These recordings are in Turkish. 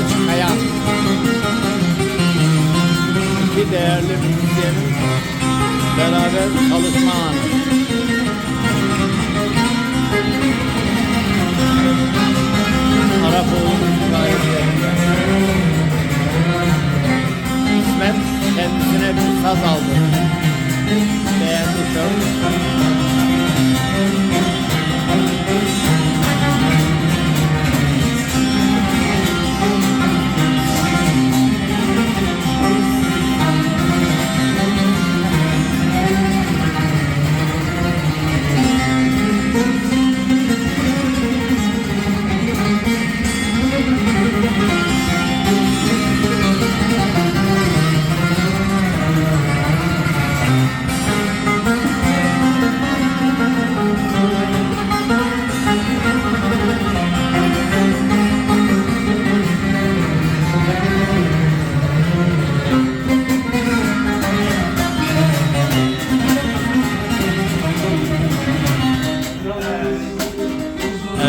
Selçuk İki değerli müzisyenin beraber çalışma anı.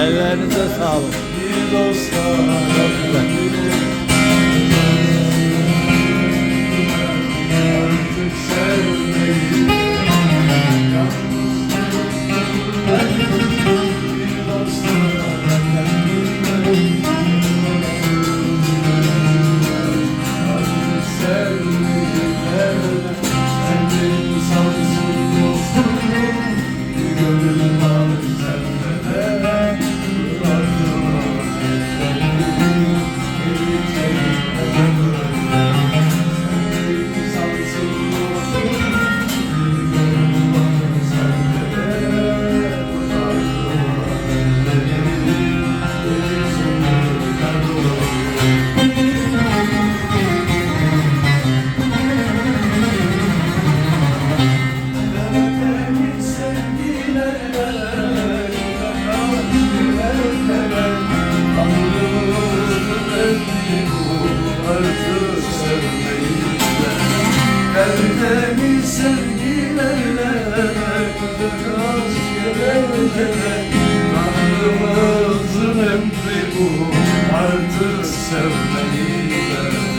Ellerinize sağlık. Çok güzel. Erdemi sevgilerle Kırkaz gelenlere Tanrımızın emri bu Artık sevmeyi